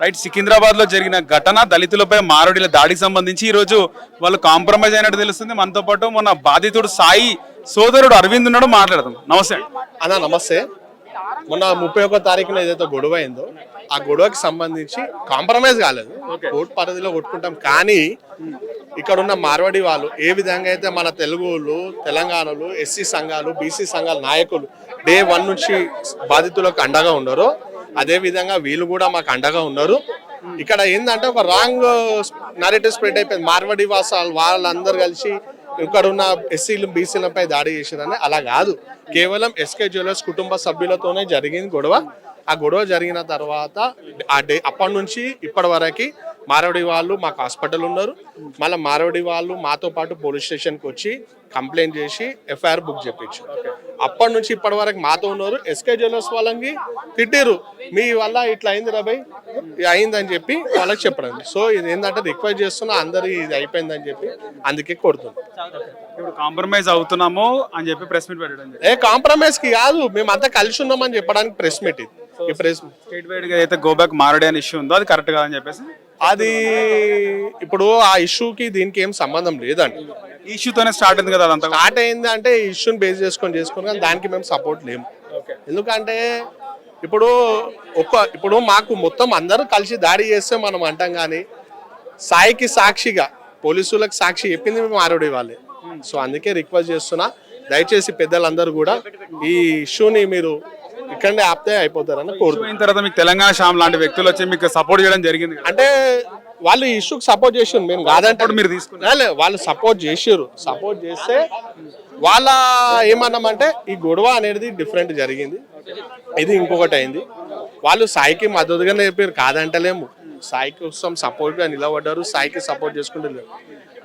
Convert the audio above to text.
Right సికింద్రాబాద్లో జరిగిన ఘటన దళితులపై మారోడిల దాడికి సంబంధించి ఈ రోజు వాళ్ళు కాంప్రమైజ్ అయినట్టు తెలుస్తుంది. మనతో పాటు మన బాధితుడు సాయి సోదరుడు అరవింద్ ఉన్నాడు మాట్లాడదాం. నమస్తే. అన్న నమస్తే. మొన్న ముప్పై ఒక్క తారీఖున ఏదైతే గొడవ అయిందో ఆ గొడవకి సంబంధించి కాంప్రమైజ్ కాలేదు. కోర్టు పరిధిలో కొట్టుకుంటాం. కానీ ఇక్కడ ఉన్న మార్వాడి వాళ్ళు ఏ విధంగా అయితే మన తెలుగులు తెలంగాణలు ఎస్సీ సంఘాలు బీసీ సంఘాల నాయకులు డే వన్ నుంచి బాధితులకు అండగా ఉన్నారో అదే విధంగా వీళ్ళు కూడా మాకు అండగా ఉన్నారు. ఇక్కడ ఏంటంటే ఒక రాంగ్ నరేటివ్ స్ప్రెడ్ అయిపోయింది. మార్వాడి వాసాలు వాళ్ళందరూ కలిసి ఇక్కడ ఉన్న ఎస్సీలు బీసీలపై దాడి చేసిందని అలా కాదు. కేవలం ఎస్కే జ్యువెలర్స్ కుటుంబ సభ్యులతోనే జరిగింది గొడవ. ఆ గొడవ జరిగిన తర్వాత ఆ డే అప్పటి నుంచి ఇప్పటి వరకు మారవడి వాళ్ళు మాకు హాస్పిటల్ ఉన్నారు. మళ్ళీ మారవడి వాళ్ళు మాతో పాటు పోలీస్ స్టేషన్కి వచ్చి కంప్లైంట్ చేసి ఎఫ్ఐఆర్ బుక్ చేపించు అప్పటి నుంచి ఇప్పటి వరకు మాతో ఉన్నారు. ఎస్కే జ్యువెలర్స్ వాళ్ళకి తిట్టిరు మీ వల్ల ఇట్లా అయింది రాబాయ్ అయిందని చెప్పి వాళ్ళకి చెప్పడం. సో ఇది ఏంటంటే రిక్వెస్ట్ చేస్తున్నా అందరి ఇది అయిపోయిందని చెప్పి అందుకే ఇప్పుడు కాంప్రమైజ్ అవుతున్నాము అని చెప్పి ప్రెస్ మీట్ పెట్టడం. ఏ కాంప్రమైజ్కి కాదు. మేమంతా కలిసి ఉన్నామని చెప్పడానికి ప్రెస్ మీట్ ఇది. ఈ ప్రెస్ స్టేట్ వైడ్గా అయితే గో బ్యాక్ మారోడి అనే ఇష్యూ ఉందో అది కరెక్ట్ కాదని చెప్పేసి అది ఇప్పుడు ఆ ఇష్యూకి దీనికి ఏం సంబంధం లేదండి. ఇష్యూతోనే స్టార్ట్ అయింది కదా అదంతా? స్టార్ట్ అయింది అంటే ఇష్యూని బేస్ చేసుకొని చేసుకొని కానీ దానికి మేము సపోర్ట్ లేము. ఎందుకంటే ఇప్పుడు ఒక్క ఇప్పుడు మాకు మొత్తం అందరూ కలిసి దాడి చేస్తే మనం అంటాం కానీ సాయికి సాక్షిగా పోలీసులకు సాక్షి చెప్పింది మేము ఆరోడి వాళ్ళే. సో అందుకే రిక్వెస్ట్ చేస్తున్నా. దయచేసి పెద్దలందరూ కూడా ఈ ఇష్యూని మీరు ఇక్కడనే ఆపితే అయిపోతారని కోరుతున్నాను అయిన తర్వాత మీకు తెలంగాణ శ్యామ్ లాంటి వ్యక్తులు వచ్చి మీకు సపోర్ట్ చేయడం జరిగింది. అంటే వాళ్ళు ఈ ఇష్యూకి సపోర్ట్ చేసారు మేము కాదంటే మీరు తీసుకున్నారు. వాళ్ళు సపోర్ట్ చేసారు సపోర్ట్ చేస్తే వాళ్ళ ఏమన్నామంటే ఈ గొడవ అనేది డిఫరెంట్ జరిగింది. ఇది ఇంకొకటి అయింది. వాళ్ళు సాయికి మద్దతుగా నేర్పారు కాదంటలేము. సాయి కోసం సపోర్ట్గా నిలబడ్డారు. సాయికి సపోర్ట్ చేసుకుంటారు